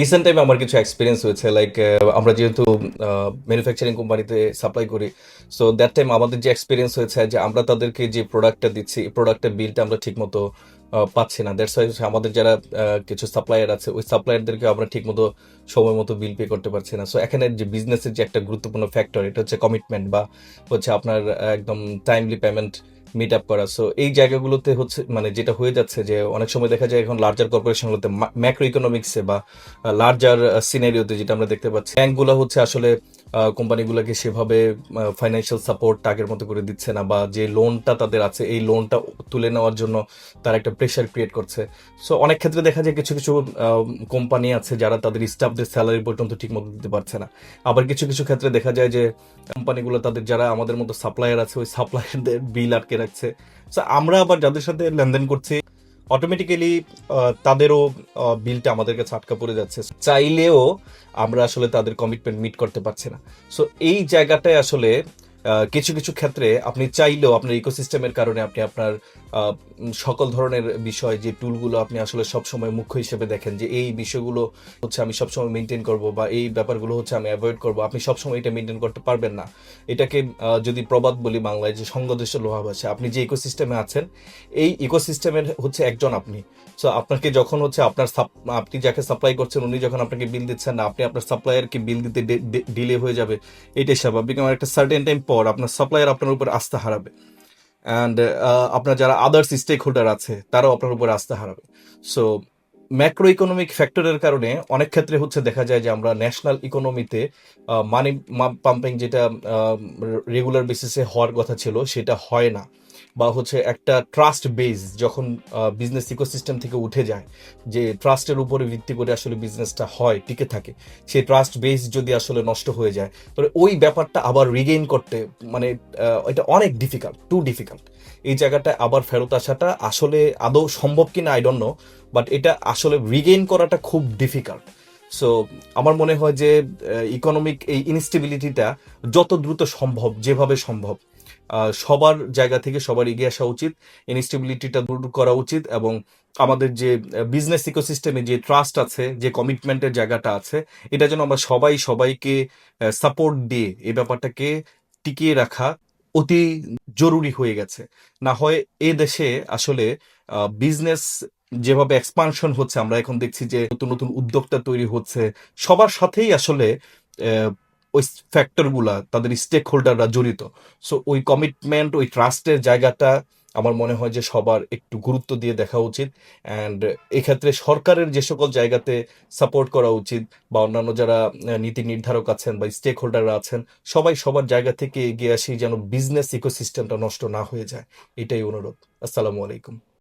Recent টাইমে আমার কিছু এক্সপিরিয়েন্স হয়েছে লাইক আমরা যেহেতু ম্যানুফ্যাকচারিং কোম্পানিতে সাপ্লাই করি সো দ্যাট টাইম আমাদের যে এক্সপিরিয়েন্স হয়েছে যে আমরা তাদেরকে যে প্রোডাক্টটা দিচ্ছি প্রোডাক্টের বিলটা আমরা ঠিকমতো পাচ্ছি না। দ্যাটস ওয়াই আমাদের যারা কিছু সাপ্লায়ার আছে, ওই সাপ্লায়ারদেরকে আমরা ঠিকমতো সময় মতো বিল পে করতে পারছি না। সো এখানে যে বিজনেসের যে একটা গুরুত্বপূর্ণ ফ্যাক্টর এটা হচ্ছে কমিটমেন্ট বা হচ্ছে আপনার একদম টাইমলি পেমেন্ট মিট আপ করা। সো এই জায়গাগুলোতে হচ্ছে মানে যেটা হয়ে যাচ্ছে যে অনেক সময় দেখা যায় এখন লার্জার কর্পোরেশনগুলোতে ম্যাক্রো ইকোনমিক্সে বা লার্জার সিনারিওতে যেটা আমরা দেখতে পাচ্ছি ব্যাংকগুলো হচ্ছে আসলে কোম্পানিগুলোকে সেভাবে ফাইন্যান্সিয়াল সাপোর্ট আগের মতো করে দিচ্ছে না বা যে লোনটা তাদের আছে, এই লোনটা তুলে নেওয়ার জন্য তারা একটা প্রেশার ক্রিয়েট করছে। সো অনেক ক্ষেত্রে দেখা যায় কিছু কিছু কোম্পানি আছে যারা তাদের স্টাফদের স্যালারি পর্যন্ত ঠিকমতো দিতে পারছে না। আবার কিছু কিছু ক্ষেত্রে দেখা যায় যে কোম্পানিগুলো তাদের যারা আমাদের মতো সাপ্লায়ার আছে, ওই সাপ্লায়ারদের বিল আটকে রাখছে। সো আমরা আবার যাদের সাথে লেনদেন করছি অটোমেটিক্যালি তাদেরও বিলটা আমাদের কাছে আটকা পড়ে যাচ্ছে। চাইলেও আমরা আসলে তাদের কমিটমেন্ট মিট করতে পারছি না। সো এই জায়গাটায় আসলে কিছু কিছু ক্ষেত্রে আপনি চাইলেও আপনার ইকোসিস্টেমের কারণে আপনি আপনার সকল ধরনের বিষয়, যে টুলগুলো আপনি আসলে সবসময় মুখ্য হিসেবে দেখেন, যে এই বিষয়গুলো হচ্ছে আমি সবসময় মেনটেন করব বা এই ব্যাপারগুলো হচ্ছে আমি অ্যাভয়েড করব, আপনি সবসময় এটা মেনটেন করতে পারবেন না। এটাকে যদি প্রবাদ বলি বাংলায়, যে সঙ্গদেশ লোহা ভাষা আপনি যে ইকোসিস্টেমে আছেন, এই ইকোসিস্টেমের হচ্ছে একজন আপনি। সো আপনাকে যখন হচ্ছে আপনার আপনি যাকে সাপ্লাই করছেন, উনি যখন আপনাকে বিল দিচ্ছেন না আপনি আপনার সাপ্লায়ারকে বিল দিতে ডিলে হয়ে যাবে, এটাই স্বাভাবিক। আমার একটা সার্টেন টাইম পর আপনার সাপ্লায়ার আপনার উপর আস্থা হারাবে। অ্যান্ড আপনার যারা আদার্স স্টেক হোল্ডার আছে, তারাও আপনার উপর আস্থা হারাবে। সো ম্যাক্রো ইকোনমিক ফ্যাক্টরের কারণে অনেক ক্ষেত্রে হচ্ছে দেখা যায় যে আমরা ন্যাশনাল ইকোনমিতে মানি পাম্পিং যেটা রেগুলার বেসিসে হওয়ার কথা ছিল, সেটা হয় না। বা হচ্ছে একটা ট্রাস্ট বেস যখন বিজনেস ইকোসিস্টেম থেকে উঠে যায়, যে ট্রাস্টের উপরে ভিত্তি করে আসলে বিজনেসটা হয়, টিকে থাকে, সেই ট্রাস্ট বেস যদি আসলে নষ্ট হয়ে যায়, তাহলে ওই ব্যাপারটা আবার রিগেইন করতে মানে এটা অনেক ডিফিকাল্ট টু ডিফিকাল্ট এই জায়গাটা আবার ফেরত আসাটা আসলে আদৌ সম্ভব কিনা আই ডোন্ট নো বাট এটা আসলে রিগেইন করাটা খুব ডিফিকাল্ট সো আমার মনে হয় যে ইকোনমিক এই ইনস্টেবিলিটিটা যত দ্রুত সম্ভব, যেভাবে সম্ভব সবার জায়গা থেকে সবার এগিয়ে আসা উচিত ইনস্টেবিলিটিটা দূর করা উচিত এবং আমাদের যে বিজনেস ইকোসিস্টেমে যে ট্রাস্ট আছে, যে কমিটমেন্টের জায়গাটা আছে, এটা যেন আমরা সবাই সবাইকে সাপোর্ট দিয়ে এই ব্যাপারটাকে টিকিয়ে রাখা অতি জরুরি হয়ে গেছে। না হয় এ দেশে আসলে বিজনেস যেভাবে এক্সপানশন হচ্ছে, আমরা এখন দেখছি যে নতুন নতুন উদ্যোক্তা তৈরি হচ্ছে, সবার সাথেই আসলে ওই ফ্যাক্টরগুলা তাদের স্টেক হোল্ডাররা জড়িত। সো ওই কমিটমেন্ট ওই ট্রাস্টের জায়গাটা আমার মনে হয় যে সবার একটু গুরুত্ব দিয়ে দেখা উচিত। অ্যান্ড এক্ষেত্রে সরকারের যে সকল জায়গাতে সাপোর্ট করা উচিত বা অন্যান্য যারা নীতি নির্ধারক আছেন বা স্টেক হোল্ডাররা আছেন, সবাই সবার জায়গা থেকে এগিয়ে আসি যেন বিজনেস ইকোসিস্টেমটা নষ্ট না হয়ে যায়। এটাই অনুরোধ। আসসালামু আলাইকুম।